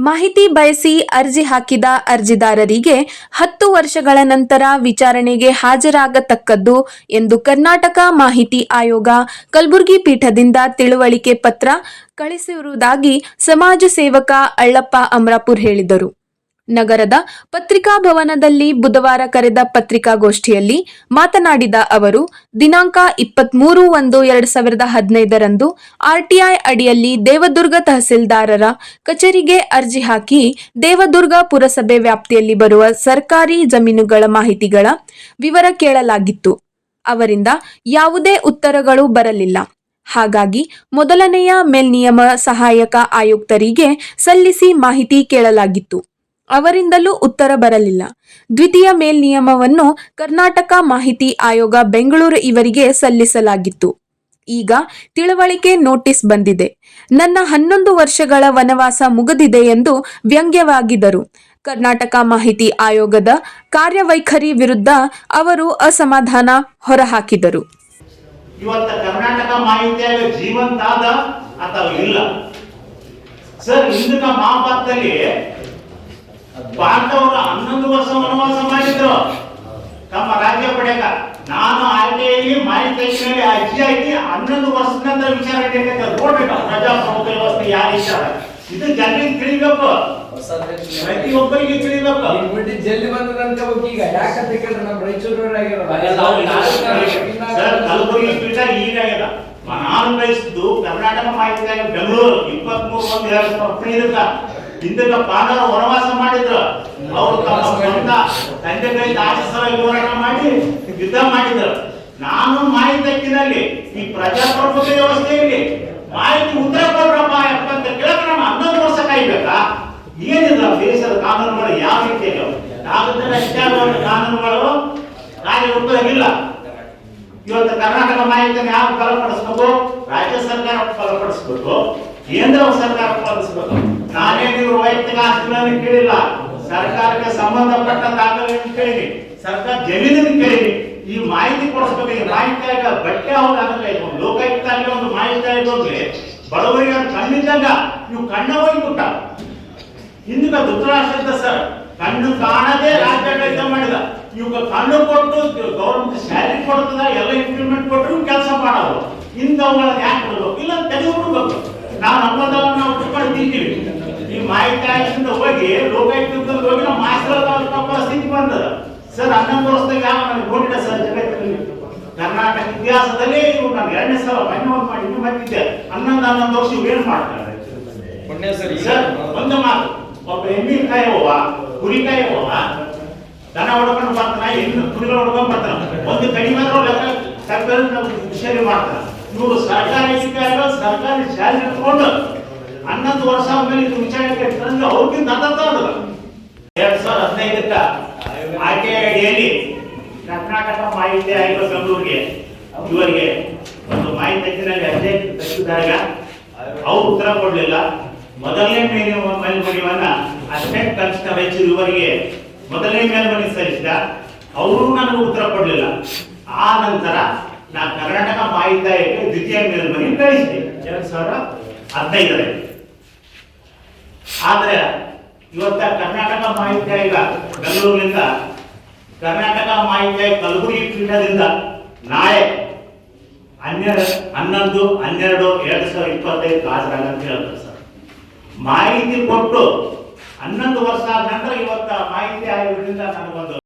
ಮಾಹಿತಿ ಬಯಸಿ ಅರ್ಜಿ ಹಾಕಿದ ಅರ್ಜಿದಾರರಿಗೆ ಹತ್ತು ವರ್ಷಗಳ ನಂತರ ವಿಚಾರಣೆಗೆ ಹಾಜರಾಗತಕ್ಕದ್ದು ಎಂದು ಕರ್ನಾಟಕ ಮಾಹಿತಿ ಆಯೋಗ ಕಲಬುರಗಿ ಪೀಠದಿಂದ ತಿಳುವಳಿಕೆ ಪತ್ರ ಕಳಿಸಿರುವುದಾಗಿ ಸಮಾಜ ಸೇವಕ ಅಳ್ಳಪ್ಪ ಅಮರಾಪುರ್ ಹೇಳಿದರು. ನಗರದ ಪತ್ರಿಕಾ ಭವನದಲ್ಲಿ ಬುಧವಾರ ಕರೆದ ಪತ್ರಿಕಾಗೋಷ್ಠಿಯಲ್ಲಿ ಮಾತನಾಡಿದ ಅವರು, ದಿನಾಂಕ ಇಪ್ಪತ್ಮೂರು ಒಂದು ಎರಡ್ ಸಾವಿರದ ಹದಿನೈದರಂದು ಆರ್ಟಿಐ ಅಡಿಯಲ್ಲಿ ದೇವದುರ್ಗ ತಹಸೀಲ್ದಾರರ ಕಚೇರಿಗೆ ಅರ್ಜಿ ಹಾಕಿ ದೇವದುರ್ಗ ಪುರಸಭೆ ವ್ಯಾಪ್ತಿಯಲ್ಲಿ ಬರುವ ಸರ್ಕಾರಿ ಜಮೀನುಗಳ ಮಾಹಿತಿಗಳ ವಿವರ ಕೇಳಲಾಗಿತ್ತು. ಅವರಿಂದ ಯಾವುದೇ ಉತ್ತರಗಳು ಬರಲಿಲ್ಲ. ಹಾಗಾಗಿ ಮೊದಲನೆಯ ಮೇಲ್ನಿಯಮ ಸಹಾಯಕ ಆಯುಕ್ತರಿಗೆ ಸಲ್ಲಿಸಿ ಮಾಹಿತಿ ಕೇಳಲಾಗಿತ್ತು. ಅವರಿಂದಲೂ ಉತ್ತರ ಬರಲಿಲ್ಲ. ದ್ವಿತೀಯ ಮೇಲ್ನಿಯಮವನ್ನು ಕರ್ನಾಟಕ ಮಾಹಿತಿ ಆಯೋಗ ಬೆಂಗಳೂರು ಇವರಿಗೆ ಸಲ್ಲಿಸಲಾಗಿತ್ತು. ಈಗ ತಿಳುವಳಿಕೆ ನೋಟಿಸ್ ಬಂದಿದೆ. ನನ್ನ ಹನ್ನೊಂದು ವರ್ಷಗಳ ವನವಾಸ ಮುಗಿದಿದೆ ಎಂದು ವ್ಯಂಗ್ಯವಾಗಿದರು ಕರ್ನಾಟಕ ಮಾಹಿತಿ ಆಯೋಗದ ಕಾರ್ಯವೈಖರಿ ವಿರುದ್ಧ ಅವರು ಅಸಮಾಧಾನ ಹೊರಹಾಕಿದರು. ಇವತ್ತ ಕರ್ನಾಟಕ ಮಾಹಿತಿ ಆಯೋಗ ಅಥವಾ ಸರ್ ಹಿಂದಿನ ಮಹಾಭಾರತದಲ್ಲಿ ಪಾಂಡವರು ಹನ್ನೊಂದು ವರ್ಷ ವನವಾಸ ಮಾಡಿದ್ರು ತಮ್ಮ ರಾಜ್ಯ ಪಡೆಯಕ. ನಾನು ಆರ್ಟಿಐಲಿ ಮಾಹಿತಿ ಅಜ್ಜಿ ಹಾಕಿ ಹನ್ನೊಂದು ವರ್ಷದ ನಂತರ ವಿಚಾರಣೆ ನೋಡ್ಬೇಕು ಪ್ರಜಾಪ್ರಭುತ್ವ ವ್ಯವಸ್ಥೆ ಯಾರ ವಿಚಾರ ಇದು. ಜನರಿಗೆ ತಿಳಿಬೇಕು. ಪ್ರತಿಯೊಬ್ಬರಿಗೆ ತಿಳಿಬೇಕು. ಜಲ್ದಿ ಬಂದದಂತ ಈಗ ಯಾಕಂತ ಕೇಳಿದ್ರೆ ನಮ್ಮ ಕಲಬುರಗಿ ಪೀಠ ಈಗಾಗ್ಯದ ನಾನು ಬಯಸಿದ್ದು ಕರ್ನಾಟಕ ಮಾಹಿತಿ ಬೆಂಗಳೂರು. ಇಪ್ಪತ್ಮೂರು ಒಂದು ಎರಡು ಸಾವಿರದ ಹದಿನೈದಕ್ಕ ಹಿಂದಕ್ಕ ಪಾಂಡವರು ವನವಾಸ ಮಾಡಿದ್ರು ಅವರು ತಮ್ಮ ಸ್ವಂತ ತಂದೆ ಕೈ ಆಚರಿಸಲ ವಿವರಣೆ ಮಾಡಿ ಯುದ್ಧ ಮಾಡಿದ್ರು. ನಾನು ಮಾಹಿತಿ ಈ ಪ್ರಜಾಪ್ರಭುತ್ವ ವ್ಯವಸ್ಥೆಯಲ್ಲಿ ಮಾಹಿತಿ ಉತ್ತರ ಕೊಡ್ರಪ್ಪ ಎಪ್ಪತ್ತ ಅಂತ ಕೇಳಿದ್ರೆ ನಮ್ಮ ಹನ್ನೊಂದು ವರ್ಷ ಕಾಯ್ಬೇಕಾ? ಏನಿಲ್ಲ ದೇಶದ ಕಾನೂನುಗಳು ಯಾವ ರೀತಿ ಕಾಗದದಲ್ಲಿ ಅಷ್ಟೇ ಕಾನೂನುಗಳು? ಕಾರ್ಯರೂಪದಾಗಿಲ್ಲ ಇವತ್ತು ಕರ್ನಾಟಕ ಮಾಹಿತಿಯನ್ನು ಯಾರು ಬಲಪಡಿಸ್ಬೇಕು? ರಾಜ್ಯ ಸರ್ಕಾರ ಬಲಪಡಿಸ್ಬೇಕು? ಕೇಂದ್ರ ಸರ್ಕಾರ ಬಲಪಡಿಸ್ಬೇಕು ನಾನೇ ನೀವು ವೈಯಕ್ತಿಕ ಆಸ್ತಿಗಳನ್ನು ಕೇಳಿಲ್ಲ. ಸರ್ಕಾರಕ್ಕೆ ಸಂಬಂಧಪಟ್ಟ ದಾಖಲೆಗಳನ್ನು ಕೇಳಿರಿ ಸರ್ಕಾರ ಜಮೀನನ್ನು ಕೇಳಿ ಈ ಮಾಹಿತಿ ಕೊಡಿಸ್ಬೇಕು. ಈ ಮಾಹಿತಿ ಆಗ ಬಟ್ಟೆ ಹೋಗಾಗಲ್ಲ ಒಂದು ಲೋಕಾಯುಕ್ತ ಆಗಲಿ ಒಂದು ಮಾಹಿತಿ ಹೋಗ್ಲಿ ಬಡವರಿಗೆ ಕಣ್ಣಿದ್ದಾಗ ಇವು ಕಣ್ಣ ಹೋಗ್ಬಿಟ್ಟ. ಹಿಂದಿನ ಧೃತರಾಷ್ಟ್ರ ಸರ್, ಕಣ್ಣು ಕಾಣದೆ ರಾಜ್ಯಾಡಳಿತ ಮಾಡಿದ. ಇವಾಗ ಕಣ್ಣು ಕೊಟ್ಟು ಗೌರ್ಮೆಂಟ್ ಸ್ಯಾಲರಿ ಕೊಡ್ತದ, ಎಲ್ಲ ಇಂಪ್ಲಿಮೆಂಟ್ ಕೊಟ್ಟರು ಕೆಲಸ ಮಾಡೋದು ಇಂಥವುಗಳನ್ನ ಯಾಕೆ ಕೊಡ್ಬೇಕು ಇಲ್ಲ ತೆಗೆದು ಬಿಡ್ಬೇಕು ನಾವು ನಮ್ಮದನ್ನ ನಾವು ಬಿಟ್ಕೊಂಡು ತಿಂತೀವಿ ಈ ಮಾಹಿತಿ ಹೋಗಿ ಲೋಕಾಯುಕ್ತದಲ್ಲಿ ಹೋಗಿ ನಾವು ಮಾಸ್ಟರ್ ಪರಿಸ್ಥಿತಿ ಬಂದದ. ಸರ್ ಹನ್ನೊಂದು ವರ್ಷದಾಗ ಯಾವ ನನಗೆ ನೋಡಿಲ್ಲ ಸರ್ ಜಗತ್ತಿನಲ್ಲಿ. ಕರ್ನಾಟಕ ಇತಿಹಾಸದಲ್ಲಿ ಇವು ನಾನು ಎರಡನೇ ಸಲ ಒಂದು ಮಾಡಿ ಇನ್ನು ಬಂದಿದ್ದೆ ಹನ್ನೊಂದು ಹನ್ನೊಂದು ವರ್ಷ ಏನು ಮಾಡ್ತಾರೆ? ಸರ್. ಒಂದು ಮಾತು. ಒಬ್ಬ ಎಮ್ಮಿ ಕಾಯುವವ ಕುರಿ ಕಾಯುವವ ದನ ಹೊಡ್ಕೊಂಡು ಬರ್ತಾನ ಹೆಣ್ಣು ಕುರಿಗಳು ಹೊಡ್ಕೊಂಡು ಬರ್ತಾನ. ಒಂದು ಕಡಿಮೆ ಲೆಕ್ಕ ಸರ್ಕಾರ ನಾವು ವಿಷಯ ಮಾಡ್ತಾನ ಇವರು ಸರ್ಕಾರಿ ಅಧಿಕಾರಿಗಳು ಸರ್ಕಾರಿ ಶಾಲೆ ಇಟ್ಕೊಂಡು ಹನ್ನೊಂದು ವರ್ಷ ಆದ್ಮೇಲೆ ಇದು ವಿಚಾರಕ್ಕೆ ತಂದ್ರೆ ನನ್ನ ತಗೊಂಡು ಎರಡ್ ಸಾವಿರದ ಹದಿನೈದಕ್ಕ ಆಕೆ ಅಡಿಯಲ್ಲಿ ಕರ್ನಾಟಕ ಮಾಹಿತಿ ಆಯೋಗ ಬೆಂಗಳೂರಿಗೆ ಇವರಿಗೆ ಒಂದು ಮಾಹಿತಿ ಹಕ್ಕಿನಲ್ಲಿ ಅರ್ಜಿ ತಗ್ಗಿದಾಗ ಅವ್ರು ಉತ್ತರ ಕೊಡಲಿಲ್ಲ. ಮೊದಲನೇ ಮೇಲೆ ಮೇಲ್ಮನಿವನ್ನ ಅಷ್ಟೇ ಕನಿಷ್ಠ ರಾಯಚೂರು ಇವರಿಗೆ ಮೊದಲನೇ ಮೇಲ್ಮನಿ ಸಲ್ಲಿಸಿದ. ಅವರು ನನಗೆ ಉತ್ತರ ಕೊಡಲಿಲ್ಲ. ಆ ನಂತರ ನಾ ಕರ್ನಾಟಕ ಮಾಹಿತಿ ಆಯೋಗಕ್ಕೆ ದ್ವಿತೀಯ ಮೇಲ್ಮನೆ ಕಳಿಸಿದೆ ಎರಡ್ ಸಾವಿರದ ಹದಿನೈದರಲ್ಲಿ. ಆದ್ರೆ ಇವತ್ತ ಕರ್ನಾಟಕ ಮಾಹಿತಿ ಆಯೋಗ ಬೆಂಗಳೂರಿನಿಂದ ಕರ್ನಾಟಕ ಮಾಹಿತಿ ಕಲಬುರಗಿ ಪೀಠದಿಂದ ನಾಳೆ ಹನ್ನೆರಡು, ಹನ್ನೊಂದು, ಹನ್ನೆರಡು, ಎರಡು ಸಾವಿರದ ಇಪ್ಪತ್ತೈದು ಹಾಜರಾಗಂತ ಹೇಳ್ತಾರೆ ಸರ್. ಮಾಹಿತಿ ಕೊಟ್ಟು ಹನ್ನೊಂದು ವರ್ಷ ಆದ ನಂತರ ಇವತ್ತ ಮಾಹಿತಿ ಆಯೋಗದಿಂದ ನನಗೊಂದು